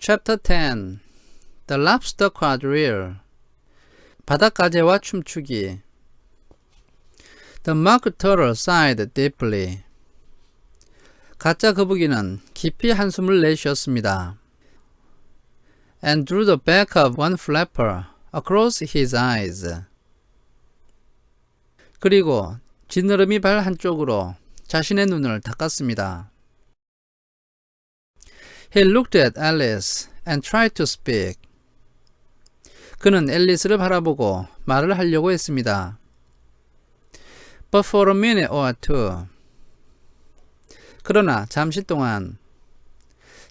Chapter 10 The Lobster Quadrille 바닷가재와 춤추기 The mock turtle sighed deeply. 가짜 거북이는 깊이 한숨을 내쉬었습니다. And drew the back of one flapper across his eyes. 그리고 지느러미 발 한쪽으로 자신의 눈을 닦았습니다. He looked at Alice and tried to speak. 그는 앨리스를 바라보고 말을 하려고 했습니다. But for a minute or two. 그러나 잠시 동안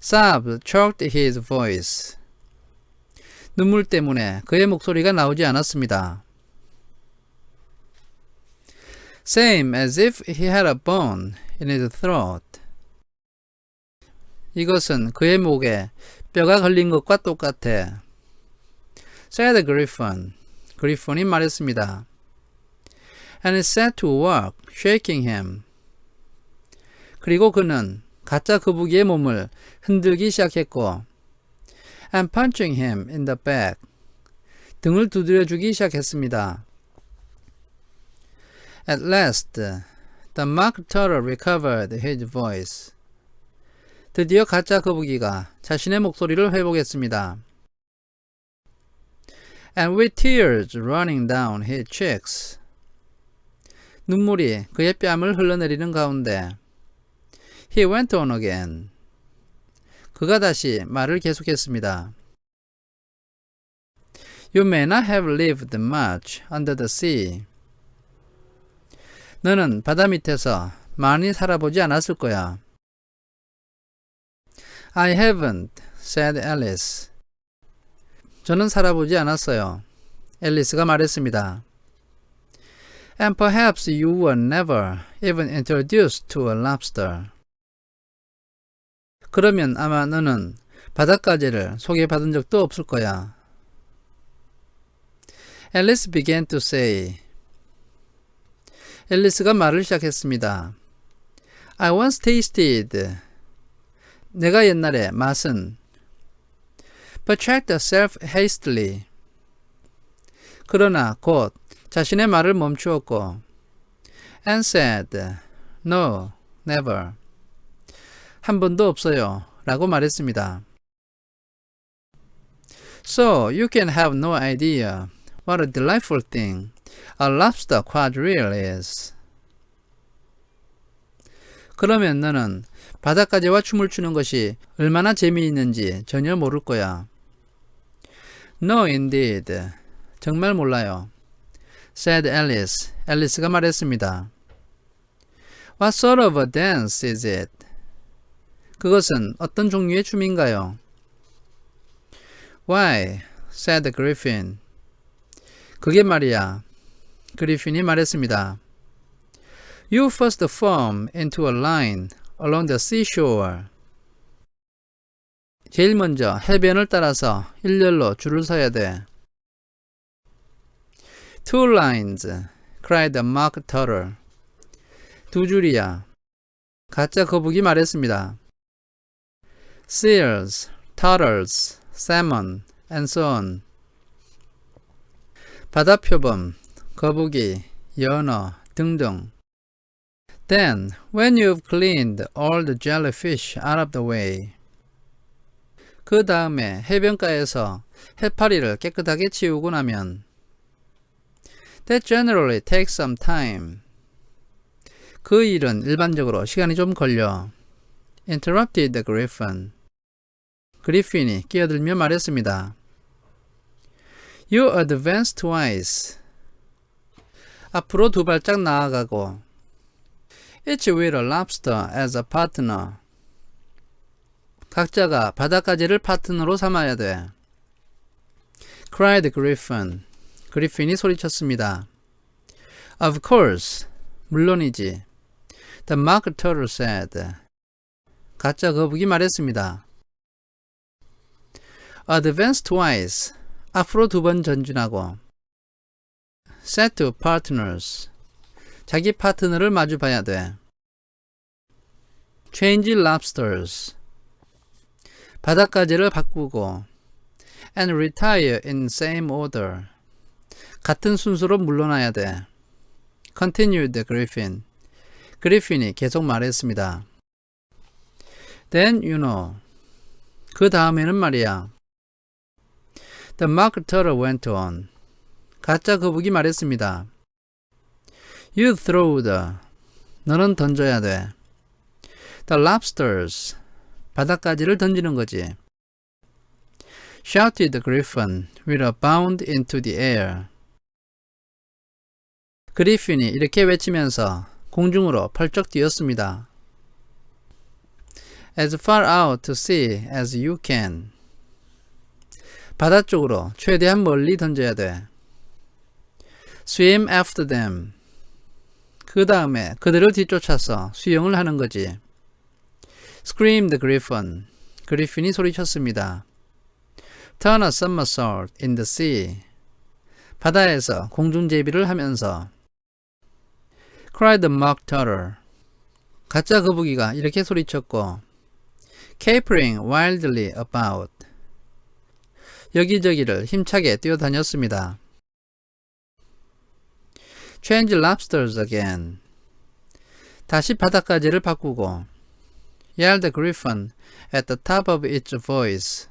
Saab choked his voice. 눈물 때문에 그의 목소리가 나오지 않았습니다. Same as if he had a bone in his throat. 이것은 그의 목에 뼈가 걸린 것과 똑같아. said Griffin. 그리폰이 말했습니다. And set to work, shaking him. 그리고 그는 가짜 거북이의 몸을 흔들기 시작했고, and punching him in the back. 등을 두드려주기 시작했습니다. At last, the mock turtle recovered his voice. 드디어 가짜 거북이가 자신의 목소리를 회복했습니다. And with tears running down his cheeks. 눈물이 그의 뺨을 흘러내리는 가운데 He went on again. 그가 다시 말을 계속했습니다. You may not have lived much under the sea. 너는 바다 밑에서 많이 살아보지 않았을 거야. I haven't, said Alice. 저는 살아보지 않았어요. 앨리스가 말했습니다. And perhaps you were never even introduced to a lobster. 그러면 아마 너는 바닷가재를 소개받은 적도 없을 거야. Alice began to say. 앨리스가 말을 시작했습니다. I once tasted. 내가 옛날에 맛은 checked herself hastily. 그러나 곧 자신의 말을 멈추었고 and said, no, never. 한 번도 없어요. 라고 말했습니다. So you can have no idea what a delightful thing a lobster quadrille is. 그러면 너는 바닷가재와 춤을 추는 것이 얼마나 재미있는지 전혀 모를 거야. No, indeed. 정말 몰라요. said Alice. 앨리스가 말했습니다. What sort of a dance is it? 그것은 어떤 종류의 춤인가요? Why? said Griffin. 그게 말이야. 그리핀이 말했습니다. You first form into a line along the seashore. 제일 먼저 해변을 따라서 일렬로 줄을 서야 돼. Two lines, cried the mock turtle. 두 줄이야. 가짜 거북이 말했습니다. Seals, turtles, salmon, and so on. 바다표범, 거북이, 연어 등등. Then, when you've cleaned all the jellyfish out of the way, 그 다음에 해변가에서 해파리를 깨끗하게 치우고 나면 That generally takes some time. 그 일은 일반적으로 시간이 좀 걸려. Interrupted the Griffin. 그리핀이 끼어들며 말했습니다. You advance twice. 앞으로 두 발짝 나아가고 Each with a lobster as a partner. 각자가 바닷가재를 파트너로 삼아야 돼. cried Griffin. 그리핀이 소리쳤습니다. Of course. 물론이지. The mock turtle said. 가짜 거북이 말했습니다. Advance twice. 앞으로 두 번 전진하고. Set to partners. 자기 파트너를 마주 봐야 돼. Change lobsters. 바닥까지를 바꾸고 and retire in same order. 같은 순서로 물러나야 돼. continued Griffin. 그리핀이 계속 말했습니다. Then you know. 그 다음에는 말이야. The turtle went on. 가짜 거북이 말했습니다. You throw the. 너는 던져야 돼. The lobsters. 바닥까지를 던지는 거지. Shouted the griffin with a bound into the air. 그리핀이 이렇게 외치면서 공중으로 펄쩍 뛰었습니다. As far out to sea as you can. 바다 쪽으로 최대한 멀리 던져야 돼. Swim after them. 그 다음에 그들을 뒤쫓아서 수영을 하는 거지. Screamed Griffin. 그리핀이 소리쳤습니다. Turn a somersault in the sea. 바다에서 공중제비를 하면서 cried the mock turtle. 가짜 거북이가 이렇게 소리쳤고 capering wildly about. 여기저기를 힘차게 뛰어다녔습니다. Change lobsters again. 다시 바닥까지를 바꾸고 yelled griffin at the top of its voice.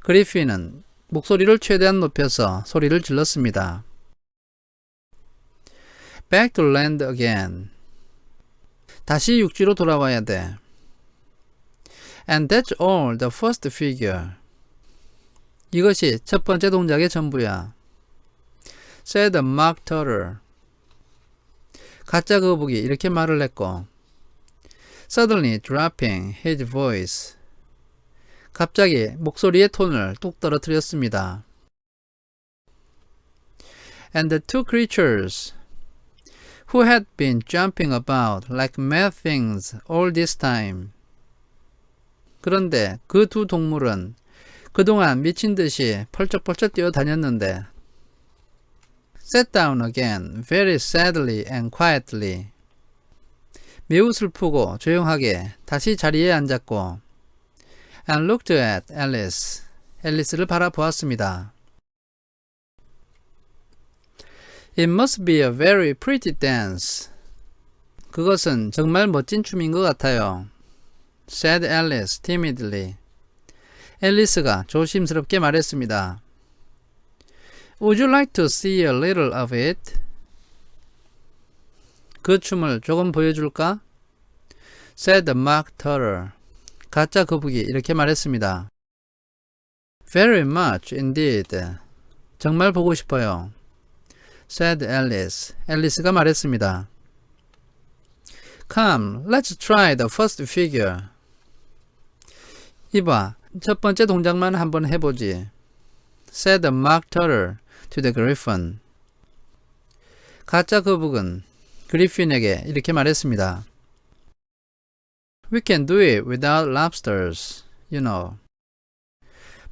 그리핀은 목소리를 최대한 높여서 소리를 질렀습니다. Back to land again. 다시 육지로 돌아와야 돼. And that's all the first figure. 이것이 첫 번째 동작의 전부야. Said mock turtle. 가짜 거북이 이렇게 말을 했고 suddenly dropping his voice. 갑자기 목소리의 톤을 뚝 떨어뜨렸습니다. And the two creatures who had been jumping about like mad things all this time. 그런데 그 두 동물은 그동안 미친 듯이 펄쩍펄쩍 뛰어다녔는데 sat down again very sadly and quietly. 매우 슬프고 조용하게 다시 자리에 앉았고 and looked at Alice. 앨리스를 바라보았습니다. It must be a very pretty dance. 그것은 정말 멋진 춤인 것 같아요. said Alice timidly. 앨리스가 조심스럽게 말했습니다. Would you like to see a little of it? 그 춤을 조금 보여줄까? said mock turtle. 가짜 거북이 이렇게 말했습니다. Very much indeed. 정말 보고 싶어요. said Alice. 앨리스가 말했습니다. Come, let's try the first figure. 이봐, 첫 번째 동작만 한번 해보지. said mock turtle to the griffin. 가짜 거북은 그리핀에게 이렇게 말했습니다. We can do it without lobsters, you know.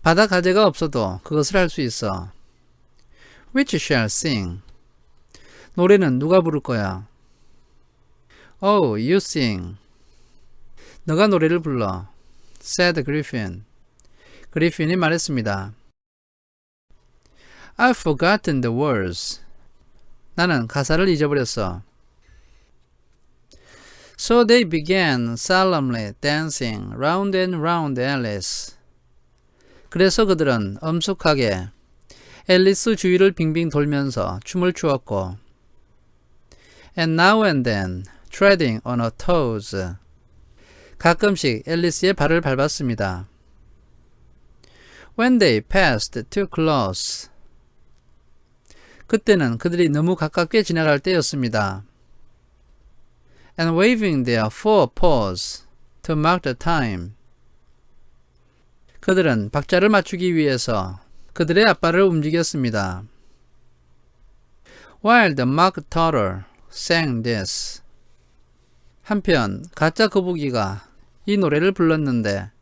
바다 가재가 없어도 그것을 할 수 있어. Which shall sing? 노래는 누가 부를 거야? Oh, you sing. 너가 노래를 불러. said Griffin. 그리핀이 말했습니다. I've forgotten the words. 나는 가사를 잊어버렸어. So they began solemnly dancing round and round Alice. 그래서 그들은 엄숙하게 앨리스 주위를 빙빙 돌면서 춤을 추었고 and now and then treading on her toes. 가끔씩 앨리스의 발을 밟았습니다. When they passed too close. 그때는 그들이 너무 가깝게 지나갈 때였습니다. And waving their forepaws to mark the time. 그들은 박자를 맞추기 위해서 그들의 앞발을 움직였습니다. While the mock turtle sang this. 한편 가짜 거북이가 이 노래를 불렀는데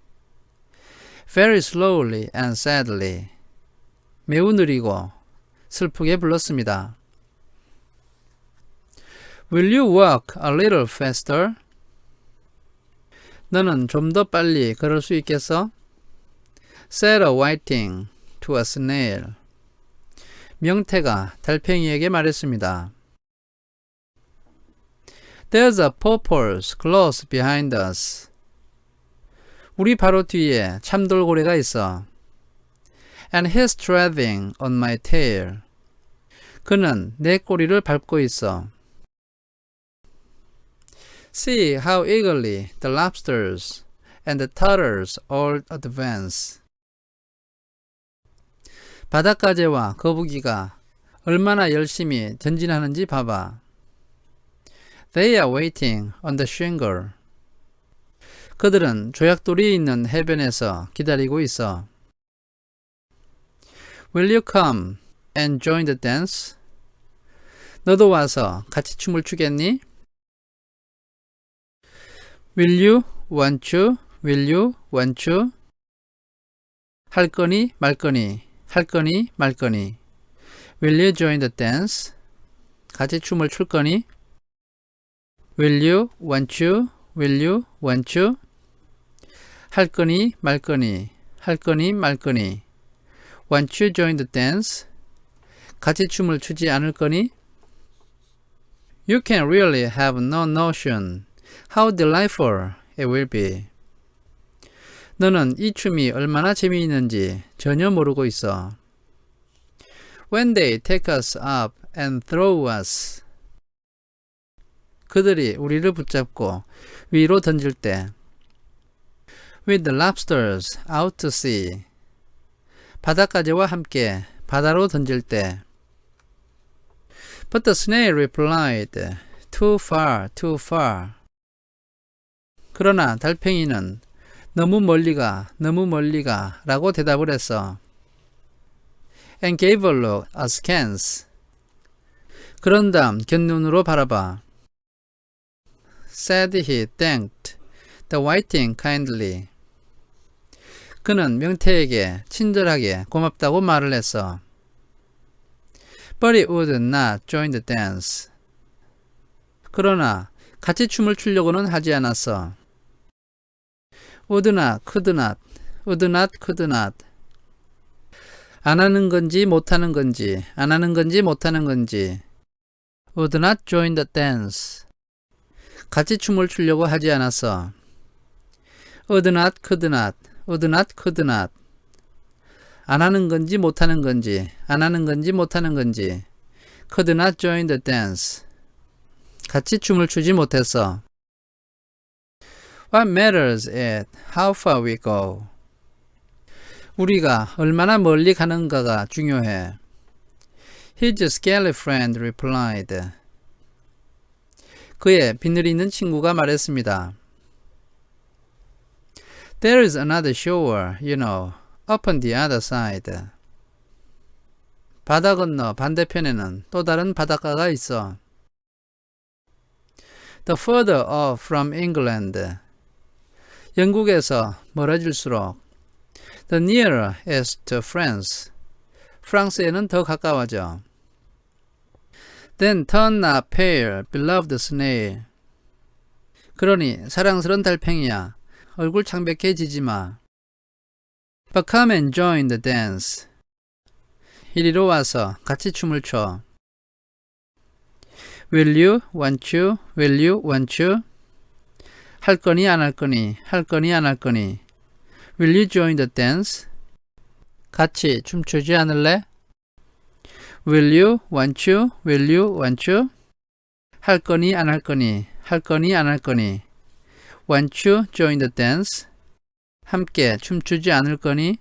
very slowly and sadly 매우 느리고 슬프게 불렀습니다. Will you walk a little faster? 너는 좀 더 빨리 걸을 수 있겠어? a whiting to a snail. 명태가 달팽이에게 말했습니다. There's a porpoise close behind us. 우리 바로 뒤에 참돌고래가 있어. And he's treading on my tail. 그는 내 꼬리를 밟고 있어. See how eagerly the lobsters and the turtles all advance. 바닷가재와 거북이가 얼마나 열심히 전진하는지 봐봐. They are waiting on the shingle. 그들은 조약돌이 있는 해변에서 기다리고 있어. Will you come and join the dance? 너도 와서 같이 춤을 추겠니? Will you, want you, will you, want you? 할 거니, 말 거니, 할 거니, 말 거니. Will you join the dance? 같이 춤을 출 거니? Will you, want you, will you, want you? 할 거니, 말 거니, 할 거니, 말 거니. Want you join the dance? 같이 춤을 추지 않을 거니? You can really have no notion how delightful it will be. 너는 이 춤이 얼마나 재미있는지 전혀 모르고 있어. When they take us up and throw us. 그들이 우리를 붙잡고 위로 던질 때. With the lobsters out to sea. 바닷가재와 함께 바다로 던질 때. But the snail replied, Too far, too far. 그러나 달팽이는 너무 멀리가, 너무 멀리가 라고 대답을 했어. And gave a look askance. 그런 다음 곁눈으로 바라봐. Said he thanked the whiting kindly. 그는 명태에게 친절하게 고맙다고 말을 했어. But it would not join the dance. 그러나 같이 춤을 추려고는 하지 않았어. would not, would not, could. 안 하는 건지 못 하는 건지, 안 하는 건지 못 하는 건지. would not join the dance. 같이 춤을 추려고 하지 않았어. would not, could not, could not. 안 하는 건지 못 하는 건지, 안 하는 건지 못 하는 건지. not join the dance. 같이 춤을 추지 못했어. What matters is how far we go. 우리가 얼마나 멀리 가는가가 중요해. His scaly friend replied. 그의 비늘이 있는 친구가 말했습니다. There is another shore, you know, up on the other side. 바다 건너 반대편에는 또 다른 바닷가가 있어. The further off from England. 영국에서 멀어질수록 The nearer is to France. 프랑스에는 더 가까워져. Then turn a pale, beloved snail. 그러니 사랑스런 달팽이야. 얼굴 창백해지지 마. But come and join the dance. 이리로 와서 같이 춤을 춰. Will you, want you, will you, want you? 할 거니 안 할 거니, 할 거니 안 할 거니. Will you join the dance? 같이 춤추지 않을래? Will you, want you, will you, want you? 할 거니 안 할 거니, 할 거니 안 할 거니. Want you join the dance? 함께 춤추지 않을 거니?